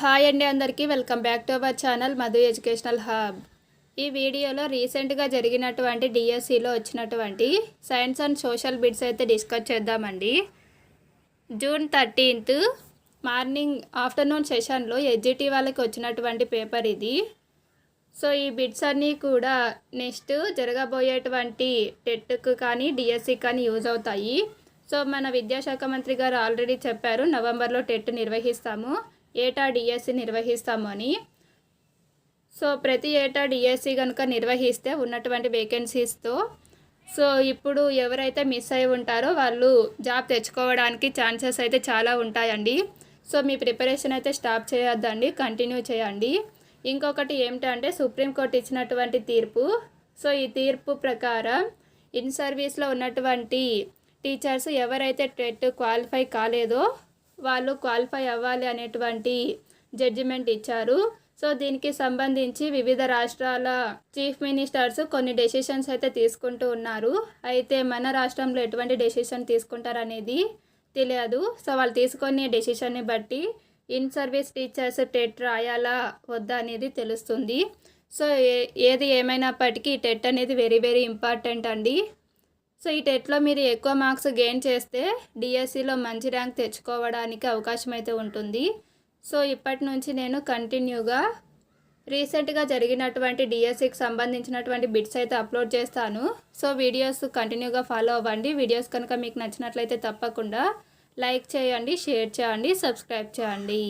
Hi అండి అందరికీ. Welcome back to our channel Madhu educational hub. ఈ వీడియోలో రీసెంట్గా జరిగినటువంటి డిఎస్సిలో వచ్చినటువంటి సైన్స్ అండ్ సోషల్ బిట్స్ అయితే డిస్కస్ చేద్దామండి. జూన్ థర్టీన్త్ మార్నింగ్ ఆఫ్టర్నూన్ సెషన్లో ఎడ్జిటి వాళ్ళకి వచ్చినటువంటి పేపర్ ఇది. సో ఈ బిట్స్ అన్నీ కూడా నెక్స్ట్ జరగబోయేటువంటి టెట్కు కానీ డిఎస్సి కానీ యూజ్ అవుతాయి. సో మన విద్యాశాఖ మంత్రి గారు ఆల్రెడీ చెప్పారు నవంబర్లో టెట్ నిర్వహిస్తాము. ఏటా డిఎస్సి నిర్వహిస్తామని. సో ప్రతి ఏటా డిఎస్సి కనుక నిర్వహిస్తే ఉన్నటువంటి వేకెన్సీస్తో సో ఇప్పుడు ఎవరైతే మిస్ అయి ఉంటారో వాళ్ళు జాబ్ తెచ్చుకోవడానికి ఛాన్సెస్ అయితే చాలా ఉంటాయండి. సో మీ ప్రిపరేషన్ అయితే స్టాప్ చేయొద్దండి కంటిన్యూ చేయండి. ఇంకొకటి ఏమిటంటే సుప్రీంకోర్టు ఇచ్చినటువంటి తీర్పు. సో ఈ తీర్పు ప్రకారం ఇన్ సర్వీస్లో ఉన్నటువంటి టీచర్స్ ఎవరైతే టెట్ క్వాలిఫై కాలేదో వాళ్ళు క్వాలిఫై అవ్వాలి అనేటువంటి జడ్జిమెంట్ ఇచ్చారు. సో దీనికి సంబంధించి వివిధ రాష్ట్రాల చీఫ్ మినిస్టర్స్ కొన్ని డెసిషన్స్ అయితే తీసుకుంటూ ఉన్నారు. అయితే మన రాష్ట్రంలో ఎటువంటి డెసిషన్ తీసుకుంటారనేది తెలియదు. సో వాళ్ళు తీసుకునే డెసిషన్ని బట్టి ఇన్ సర్వీస్ టీచర్స్ టెట్ రాయాలా వద్దా అనేది తెలుస్తుంది. సో ఏది ఏమైనప్పటికీ టెట్ అనేది వెరీ వెరీ ఇంపార్టెంట్ అండి. సో ఈ టెట్లో మీరు ఎక్కువ మార్క్స్ గెయిన్ చేస్తే డిఎస్సిలో మంచి ర్యాంక్ తెచ్చుకోవడానికి అవకాశం అయితే ఉంటుంది. సో ఇప్పటి నుంచి నేను కంటిన్యూగా రీసెంట్గా జరిగినటువంటి డిఎస్సికి సంబంధించినటువంటి బిట్స్ అయితే అప్లోడ్ చేస్తాను. సో వీడియోస్ కంటిన్యూగా ఫాలో అవ్వండి. వీడియోస్ కనుక మీకు నచ్చినట్లయితే తప్పకుండా లైక్ చేయండి షేర్ చేయండి సబ్స్క్రైబ్ చేయండి.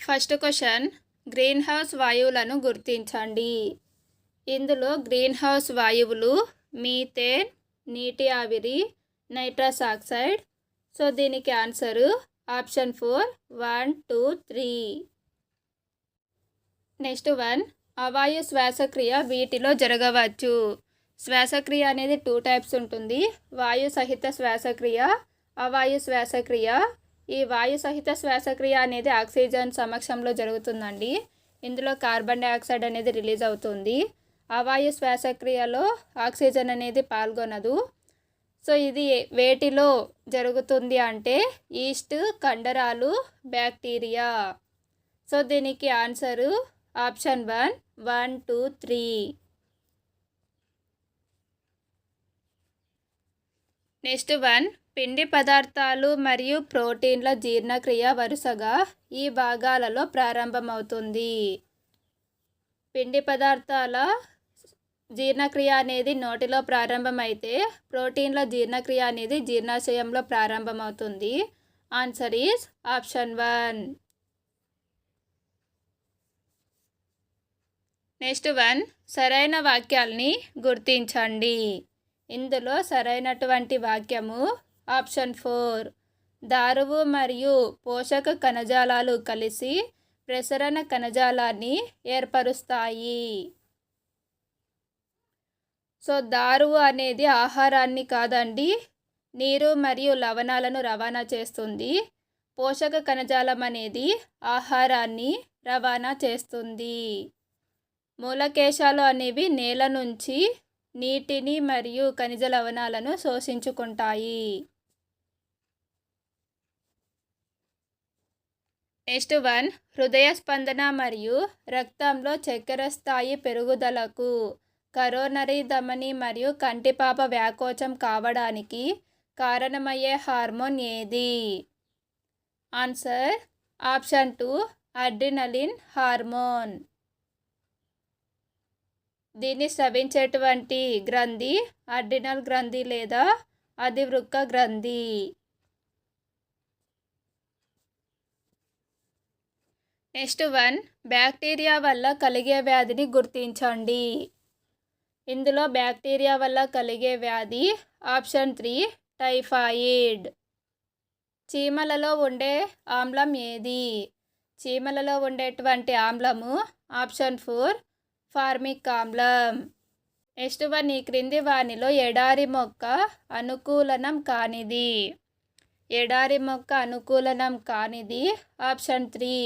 ఫస్ట్ క్వశ్చన్ గ్రీన్ హౌస్ వాయువులను గుర్తించండి. ఇందులో గ్రీన్ హౌస్ వాయువులు మీథేన్ నీటి ఆవిరి నైట్రస్ ఆక్సైడ్. సో దీనికి answer option four one two three. Next one అవాయు శ్వాసక్రియ వీటిలో జరగవచ్చు. శ్వాసక్రియ అనేది టూ టైప్స్ ఉంటుంది. వాయు సహిత శ్వాసక్రియ అవాయు శ్వాసక్రియ. ఈ వాయు సహిత శ్వాసక్రియ అనేది ఆక్సిజన్ సమక్షంలో జరుగుతుందండి. ఇందులో కార్బన్ డైఆక్సైడ్ అనేది రిలీజ్ అవుతుంది. అవాయు శ్వాసక్రియలో ఆక్సిజన్ అనేది పాల్గొనదు. సో ఇది వేటిలో జరుగుతుంది అంటే ఈస్ట్ కండరాలు బ్యాక్టీరియా. సో దీనికి answer option one one two three. Next one పిండి పదార్థాలు మరియు ప్రోటీన్ల జీర్ణక్రియ వరుసగా ఈ భాగాలలో ప్రారంభమవుతుంది. పిండి పదార్థాల జీర్ణక్రియ అనేది నోటిలో ప్రారంభమైతే ప్రోటీన్ల జీర్ణక్రియ అనేది జీర్ణాశయంలో ప్రారంభమవుతుంది. Answer is option one next one సరైన వాక్యాల్ని గుర్తించండి. ఇందులో సరైనటువంటి వాక్యము ఆప్షన్ ఫోర్ దారువు మరియు పోషక కణజాలాలు కలిసి ప్రసరణ కణజాలాన్ని ఏర్పరుస్తాయి. సో దారువు అనేది ఆహారాన్ని కాదండి నీరు మరియు లవణాలను రవాణా చేస్తుంది. పోషక కణజాలం అనేది ఆహారాన్ని రవాణా చేస్తుంది. మూలకేశాలు అనేవి నేల నుంచి నీటిని మరియు ఖనిజ లవణాలను శోషించుకుంటాయి. నెక్స్ట్ వన్ హృదయ స్పందన మరియు రక్తంలో చక్కెర స్థాయి పెరుగుదలకు. కరోనరీ ధమని మరియు కంటిపాప వ్యాకోచం కావడానికి కారణమయ్యే హార్మోన్ ఏది? Answer option two adrenaline hormone. దీన్ని స్రవించేటువంటి గ్రంథి అడ్రినల్ గ్రంథి లేదా అధివృక్క గ్రంథి. నెక్స్ట్ వన్ బ్యాక్టీరియా వల్ల కలిగే వ్యాధిని గుర్తించండి. ఇందులో బ్యాక్టీరియా వల్ల కలిగే వ్యాధి ఆప్షన్ త్రీ టైఫాయిడ్. చీమలలో ఉండే ఆమ్లం ఏది? చీమలలో ఉండేటువంటి ఆమ్లము ఆప్షన్ ఫోర్ ఫార్మిక్ ఆమ్లం. నెక్స్ట్ వన్ ఈ క్రింది వానిలో ఎడారి మొక్క అనుకూలనం కానిది. ఎడారి మొక్క అనుకూలనం కానిది ఆప్షన్ త్రీ.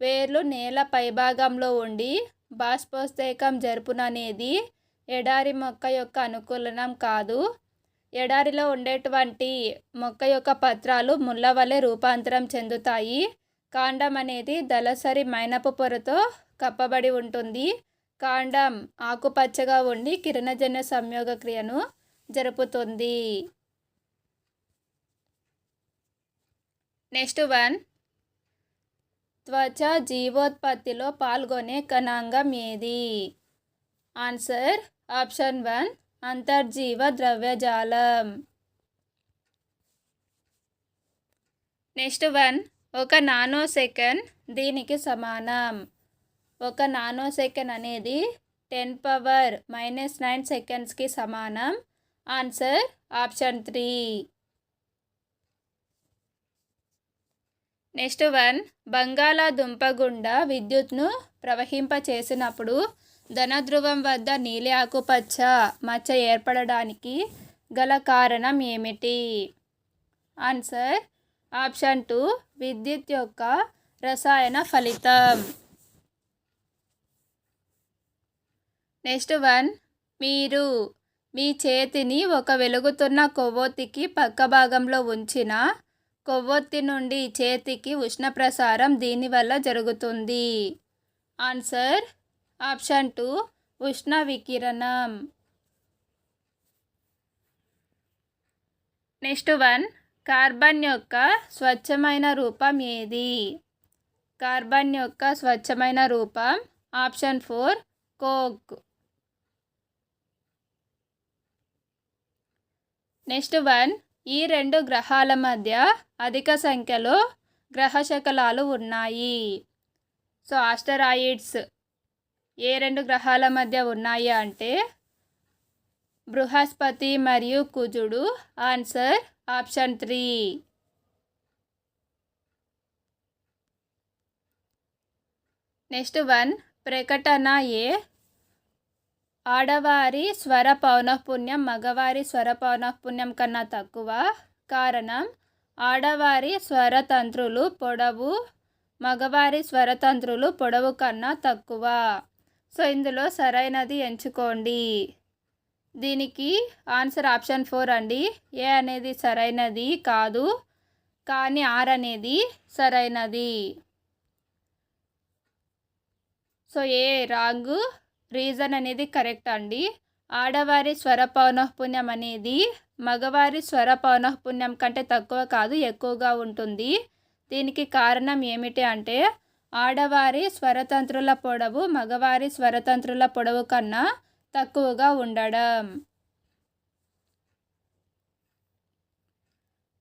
వేర్లు నేల పైభాగంలో ఉండి బాష్పోత్సేకం జరుపుననేది ఎడారి మొక్క యొక్క అనుకూలనం కాదు. ఎడారిలో ఉండేటువంటి మొక్క యొక్క పత్రాలు ముళ్ళవలె రూపాంతరం చెందుతాయి. కాండం అనేది దళసరి మైనపు పొరతో కప్పబడి ఉంటుంది. కాండం ఆకుపచ్చగా ఉండి కిరణజన్య సంయోగ క్రియను జరుపుతుంది. Next one. త్వచ జీవోత్పత్తిలో పాల్గొనే కణాంగం ఏది? ఆన్సర్ ఆప్షన్ వన్ అంతర్జీవ ద్రవ్యజాలం నెక్స్ట్ వన్ ఒక నానో సెకండ్ దీనికి సమానం. ఒక నానో సెకండ్ అనేది టెన్ పవర్ మైనస్ నైన్ సెకండ్స్కి సమానం. Answer option three next one బంగాళాదుంప గుండా విద్యుత్ను ప్రవహింపచేసినప్పుడు ధనధ్రువం వద్ద నీలి ఆకుపచ్చ మచ్చ ఏర్పడడానికి గల కారణం ఏమిటి? ఆన్సర్ ఆప్షన్ టూ విద్యుత్ యొక్క రసాయన ఫలితం. నెక్స్ట్ వన్ మీరు మీ చేతిని ఒక వెలుగుతున్న కొవ్వొత్తికి పక్క భాగంలో ఉంచిన కొవ్వొత్తి నుండి చేతికి ఉష్ణ ప్రసారం దీనివల్ల జరుగుతుంది. ఆన్సర్ ఆప్షన్ టూ ఉష్ణ వికిరణం. నెక్స్ట్ వన్ కార్బన్ యొక్క స్వచ్ఛమైన రూపం ఏది? కార్బన్ యొక్క స్వచ్ఛమైన రూపం option four coke. Next one ఈ రెండు గ్రహాల మధ్య అధిక సంఖ్యలో గ్రహ శకలాలు ఉన్నాయి. So asteroids. ఏ రెండు గ్రహాల మధ్య ఉన్నాయి అంటే బృహస్పతి మరియు కుజుడు? Answer option three. Next one ప్రకటన ఏ? ఆడవారి స్వర పౌనఃపుణ్యం మగవారి స్వర పౌనఃపుణ్యం కన్నా తక్కువ. కారణం ఆడవారి స్వరతంత్రులు పొడవు మగవారి స్వరతంత్రులు పొడవు కన్నా తక్కువ. సో ఇందులో సరైనది ఎంచుకోండి. దీనికి ఆన్సర్ ఆప్షన్ ఫోర్ అండి. ఏ అనేది సరైనది కాదు కానీ ఆర్ అనేది సరైనది. సో ఏ రాంగ్ రీజన్ అనేది కరెక్ట్ అండి. ఆడవారి స్వర పౌనఃపుణ్యం అనేది మగవారి స్వర పౌనఃపుణ్యం కంటే తక్కువ కాదు ఎక్కువగా ఉంటుంది. దీనికి కారణం ఏమిటి అంటే ఆడవారి స్వరతంత్రుల పొడవు మగవారి స్వరతంత్రుల పొడవు కన్నా తక్కువగా ఉండడం.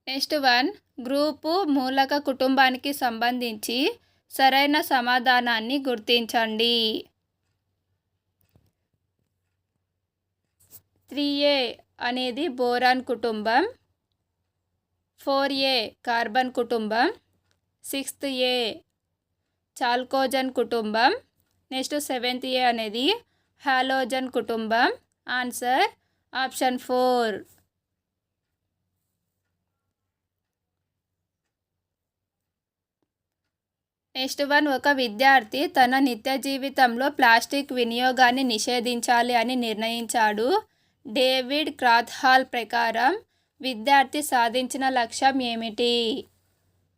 నెక్స్ట్ వన్ గ్రూపు మూలక కుటుంబానికి సంబంధించి సరైన సమాధానాన్ని గుర్తించండి. త్రీ ఏ అనేది బోరాన్ కుటుంబం. ఫోర్ ఏ కార్బన్ కుటుంబం. సిక్స్త్ ఏ చాల్కోజన్ కుటుంబం. నెక్స్ట్ సెవెంత్ ఏ అనేది హాలోజన్ కుటుంబం. Answer option four. Next one ఒక విద్యార్థి తన నిత్య జీవితంలో ప్లాస్టిక్ వినియోగాన్ని నిషేధించాలి అని నిర్ణయించాడు. డేవిడ్ క్రాత్హాల్ ప్రకారం విద్యార్థి సాధించిన లక్ష్యం ఏమిటి?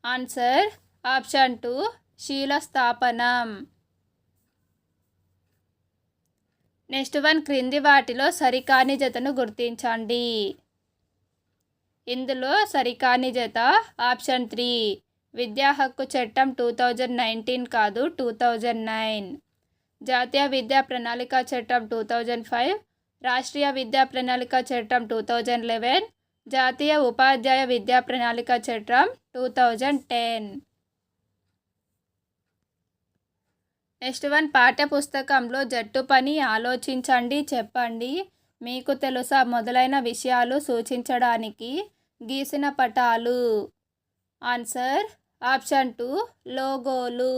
ఆన్సర్ ఆప్షన్ టూ శీలస్థాపనం. నెక్స్ట్ వన్ క్రింది వాటిలో సరికాని జతను గుర్తించండి. ఇందులో సరికాని జత ఆప్షన్ త్రీ విద్యా హక్కు చట్టం టూ థౌజండ్ నైన్టీన్ కాదు టూ థౌజండ్ నైన్. జాతీయ విద్యా ప్రణాళిక చట్టం టూ థౌజండ్ ఫైవ్ రాష్ట్రీయ విద్యా ప్రణాళిక చట్టం టూ థౌజండ్ లెవెన్ జాతీయ ఉపాధ్యాయ విద్యా ప్రణాళిక చట్టం two thousand ten. Next one పాఠ్య పుస్తకంలో జట్టు పని ఆలోచించండి చెప్పండి. మీకు తెలుసా మొదలైన విషయాలు సూచించడానికి గీసిన పటాలు? ఆన్సర్ ఆప్షన్ టూ లోగోలు.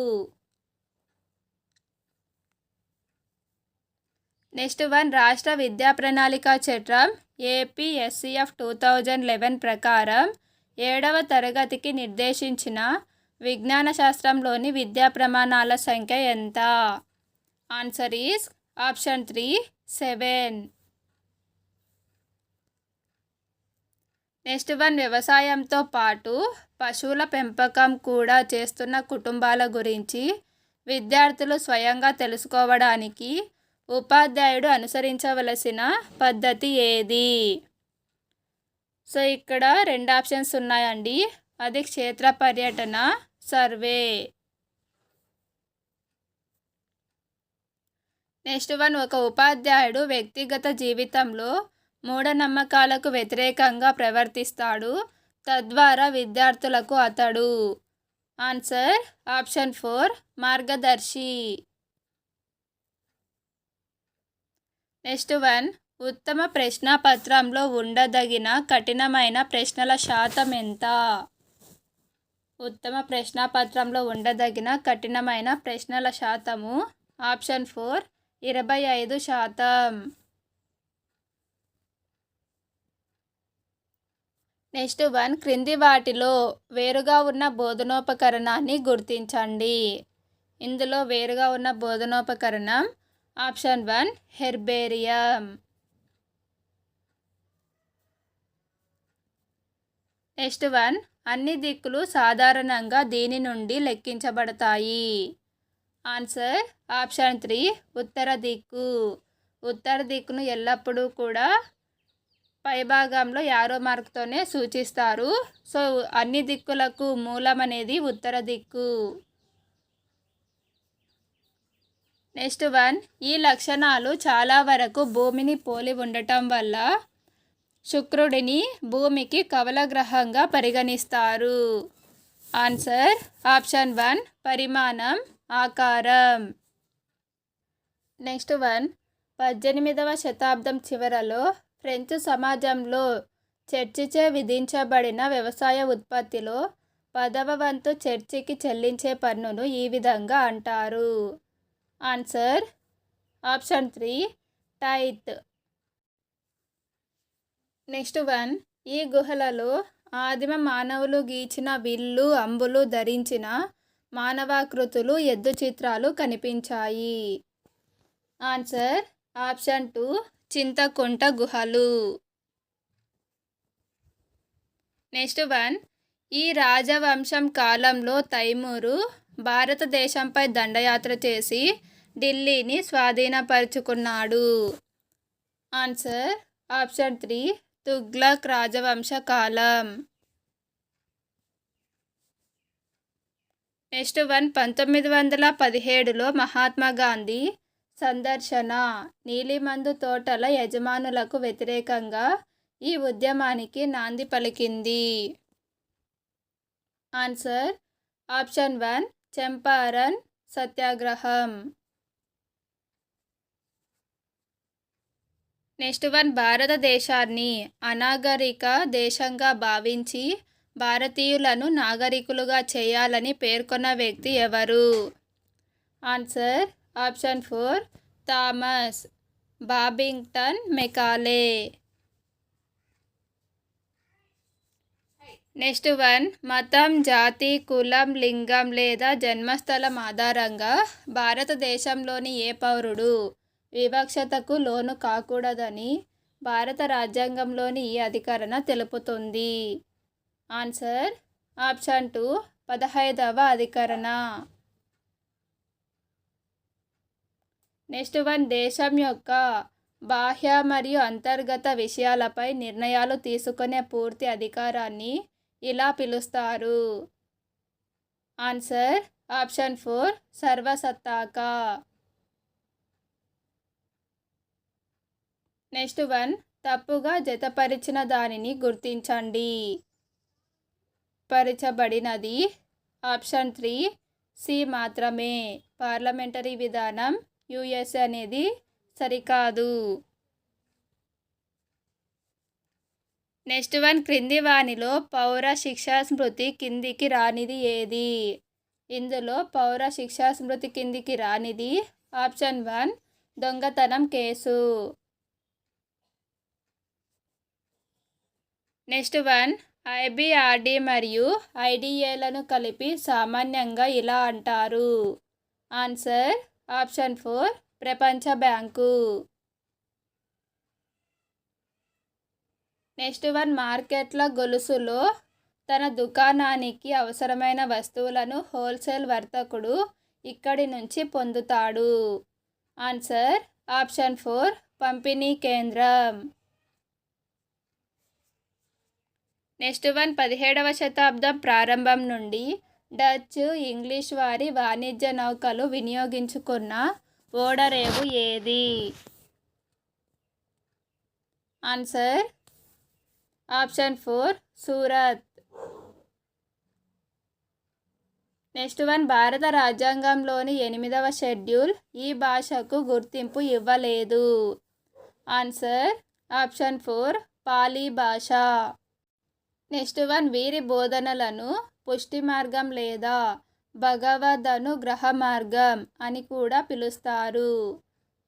నెక్స్ట్ వన్ రాష్ట్ర విద్యా ప్రణాళిక చట్టం ఏపీఎస్సిఎఫ్ టూ థౌజండ్ లెవెన్ ప్రకారం ఏడవ తరగతికి నిర్దేశించిన విజ్ఞాన శాస్త్రంలోని విద్యా ప్రమాణాల సంఖ్య ఎంత? Answer is option three seven next one వ్యవసాయంతో పాటు పశువుల పెంపకం కూడా చేస్తున్న కుటుంబాల గురించి విద్యార్థులు స్వయంగా తెలుసుకోవడానికి ఉపాధ్యాయుడు అనుసరించవలసిన పద్ధతి ఏది? సో ఇక్కడ రెండు ఆప్షన్స్ ఉన్నాయండి. అది క్షేత్ర పర్యటన సర్వే. నెక్స్ట్ వన్ ఒక ఉపాధ్యాయుడు వ్యక్తిగత జీవితంలో మూఢనమ్మకాలకు వ్యతిరేకంగా ప్రవర్తిస్తాడు. తద్వారా విద్యార్థులకు అతడు. ఆన్సర్ ఆప్షన్ ఫోర్ మార్గదర్శి. నెక్స్ట్ వన్ ఉత్తమ ప్రశ్నపత్రంలో ఉండదగిన కఠినమైన ప్రశ్నల శాతం ఎంత? ఉత్తమ ప్రశ్నపత్రంలో ఉండదగిన కఠినమైన ప్రశ్నల శాతము. ఆప్షన్ ఫోర్ ఇరవై ఐదు శాతం. నెక్స్ట్ వన్ క్రింది వాటిలో వేరుగా ఉన్న బోధనోపకరణాన్ని గుర్తించండి. ఇందులో వేరుగా ఉన్న బోధనోపకరణం. Option one herbarium. Next one అన్ని దిక్కులు సాధారణంగా దీని నుండి లెక్కించబడతాయి? ఆన్సర్ ఆప్షన్ త్రీ ఉత్తర దిక్కు. ఉత్తర దిక్కును ఎల్లప్పుడూ కూడా పైభాగంలో యారో మార్క్తోనే సూచిస్తారు. సో అన్ని దిక్కులకు మూలం అనేది ఉత్తర దిక్కు. నెక్స్ట్ వన్ ఈ లక్షణాలు చాలా వరకు భూమిని పోలి ఉండటం వల్ల శుక్రుడిని భూమికి కవలగ్రహంగా పరిగణిస్తారు. ఆన్సర్ ఆప్షన్ వన్ పరిమాణం ఆకారం. నెక్స్ట్ వన్ పద్దెనిమిదవ శతాబ్దం చివరలో ఫ్రెంచ్ సమాజంలో చర్చిచే విధించబడిన వ్యవసాయ ఉత్పత్తిలో పదవ వంతు చర్చికి చెల్లించే పన్నును ఈ విధంగా అంటారు. Answer option three tithe. Next one ఈ గుహలలో ఆదిమ మానవులు గీచిన విల్లు అంబులు ధరించిన మానవాకృతులు ఎద్దు చిత్రాలు కనిపించాయి. ఆన్సర్ ఆప్షన్ టూ చింతకుంట గుహలు. నెక్స్ట్ వన్ ఈ రాజవంశం కాలంలో తైమూరు భారతదేశంపై దండయాత్ర చేసి ఢిల్లీని స్వాధీనపరుచుకున్నాడు. ఆన్సర్ ఆప్షన్ త్రీ తుగ్లక్ రాజవంశ కాలం. నెక్స్ట్ వన్ పంతొమ్మిది వందల పదిహేడులో మహాత్మా గాంధీ సందర్శన. నీలిమందు తోటల యజమానులకు వ్యతిరేకంగా ఈ ఉద్యమానికి నాంది పలికింది. ఆన్సర్ ఆప్షన్ వన్ చంపారన్ సత్యాగ్రహం. నెక్స్ట్ వన్ భారతదేశాన్ని అనాగరిక దేశంగా భావించి భారతీయులను నాగరికులుగా చేయాలని పేర్కొన్న వ్యక్తి ఎవరు? Answer option four Thomas Babington Macaulay. Next one మతం జాతి కులం లింగం లేదా జన్మస్థలం ఆధారంగా భారతదేశంలోని ఏ పౌరుడు వివక్షతకు లోను కాకూడదని భారత రాజ్యాంగంలోని ఈ అధికరణ తెలుపుతుంది. ఆన్సర్ ఆప్షన్ టూ పదహైదవ అధికరణ. నెక్స్ట్ వన్ దేశం యొక్క బాహ్య మరియు అంతర్గత విషయాలపై నిర్ణయాలు తీసుకునే పూర్తి అధికారాన్ని ఇలా పిలుస్తారు. ఆన్సర్ ఆప్షన్ ఫోర్ సర్వసత్తాక. నెక్స్ట్ వన్ తప్పుగా జతపరిచిన దానిని గుర్తించండి. పరిచబడినది ఆప్షన్ త్రీ సి మాత్రమే. పార్లమెంటరీ విధానం యుఎస్ అనేది సరికాదు. నెక్స్ట్ వన్ క్రింది వానిలో పౌర శిక్షా స్మృతి కిందికి రానిది ఏది? ఇందులో పౌర శిక్షా స్మృతి కిందికి రానిది ఆప్షన్ వన్ దొంగతనం కేసు. నెక్స్ట్ వన్ ఐబిఆర్డి మరియు ఐడిఏలను కలిపి సామాన్యంగా ఇలా అంటారు. ఆన్సర్ ఆప్షన్ ఫోర్ ప్రపంచ బ్యాంకు. నెక్స్ట్ వన్ మార్కెట్ల గొలుసులో తన దుకాణానికి అవసరమైన వస్తువులను హోల్సేల్ వర్తకుడు ఇక్కడి నుంచి పొందుతాడు. ఆన్సర్ ఆప్షన్ ఫోర్ పంపిణీ కేంద్రం. నెక్స్ట్ వన్ పదిహేడవ శతాబ్దం ప్రారంభం నుండి డచ్ ఇంగ్లీష్ వారి వాణిజ్య నౌకలు వినియోగించుకున్న ఓడరేవు ఏది? Answer option four Surat. Next one భారత రాజ్యాంగంలోని ఎనిమిదవ షెడ్యూల్ ఈ భాషకు గుర్తింపు ఇవ్వలేదు. ఆన్సర్ ఆప్షన్ ఫోర్ పాలీ భాష. నెక్స్ట్ వన్ వీరి బోధనలను పుష్టి మార్గం లేదా భగవద్ అనుగ్రహ మార్గం అని కూడా పిలుస్తారు.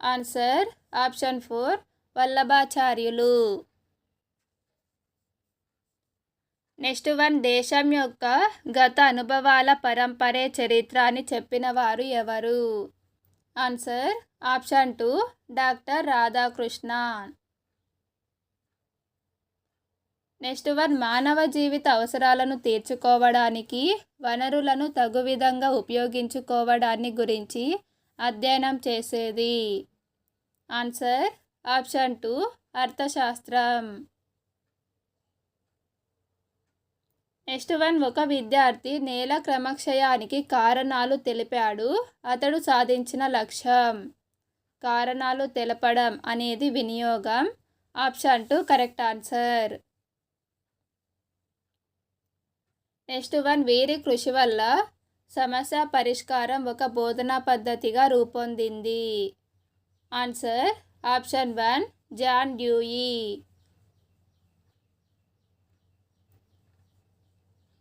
ఆన్సర్ ఆప్షన్ ఫోర్ వల్లభాచార్యులు. నెక్స్ట్ వన్ దేశం యొక్క గత అనుభవాల పరంపరే చరిత్ర అని చెప్పిన వారు ఎవరు? Answer option two doctor Radhakrishna next one మానవ జీవిత అవసరాలను తీర్చుకోవడానికి వనరులను తగు విధంగా ఉపయోగించుకోవడాన్ని గురించి అధ్యయనం చేసేది. ఆన్సర్ ఆప్షన్ టూ అర్థశాస్త్రం. నెక్స్ట్ వన్ ఒక విద్యార్థి నేల క్రమక్షయానికి కారణాలు తెలిపాడు. అతడు సాధించిన లక్ష్యం. కారణాలు తెలపడం అనేది వినియోగం. Option two correct answer. Next one వీరి కృషి వల్ల సమస్య పరిష్కారం ఒక బోధనా పద్ధతిగా రూపొందింది. Answer option one John Dewey.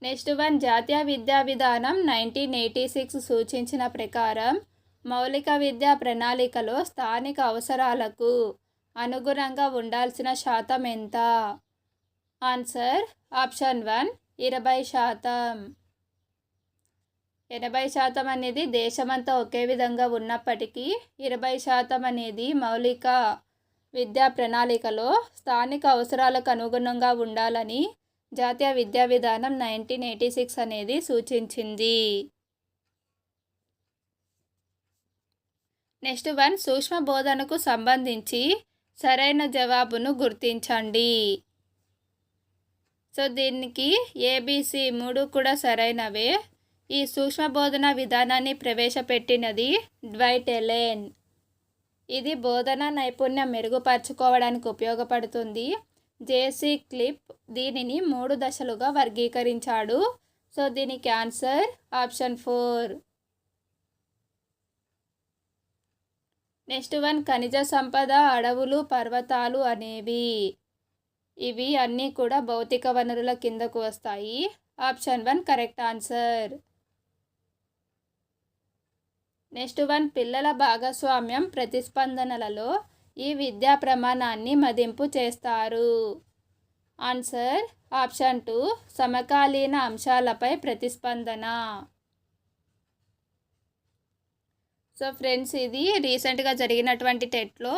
Next one జాతీయ విద్యా విధానం నైన్టీన్ ఎయిటీ సిక్స్ సూచించిన ప్రకారం మౌలిక విద్యా ప్రణాళికలో స్థానిక అవసరాలకు అనుగుణంగా ఉండాల్సిన శాతం ఎంత? ఆన్సర్ ఆప్షన్ వన్ ఇరవై శాతం. ఎనభై శాతం అనేది దేశమంతా ఒకే విధంగా ఉన్నప్పటికీ ఇరవై శాతం అనేది మౌలిక విద్యా ప్రణాళికలో స్థానిక అవసరాలకు అనుగుణంగా ఉండాలని జాతీయ విద్యా విధానం నైన్టీన్ ఎయిటీ సిక్స్ అనేది సూచించింది. నెక్స్ట్ వన్ సూక్ష్మ బోధనకు సంబంధించి సరైన జవాబును గుర్తించండి. సో దీనికి ఏబిసి మూడు కూడా సరైనవే. ఈ సూక్ష్మ బోధన విధానాన్ని ప్రవేశపెట్టినది డ్వైటెలేన్ ఇది బోధన నైపుణ్యం మెరుగుపరచుకోవడానికి ఉపయోగపడుతుంది. జేసీ క్లిప్ దీనిని మూడు దశలుగా వర్గీకరించాడు. సో దీనికి answer option four. Next one ఖనిజ సంపద అడవులు పర్వతాలు అనేవి. ఇవి అన్నీ కూడా భౌతిక వనరుల కిందకు వస్తాయి. Option one correct answer. Next one పిల్లల భాగస్వామ్యం ప్రతిస్పందనలలో ఈ విద్యా ప్రమాణాన్ని మదింపు చేస్తారు. ఆన్సర్ ఆప్షన్ టూ సమకాలీన అంశాలపై ప్రతిస్పందన. సో ఫ్రెండ్స్ ఇది రీసెంట్గా జరిగినటువంటి టెట్లో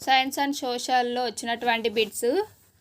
సైన్స్ అండ్ సోషల్లో వచ్చినటువంటి బిట్స్.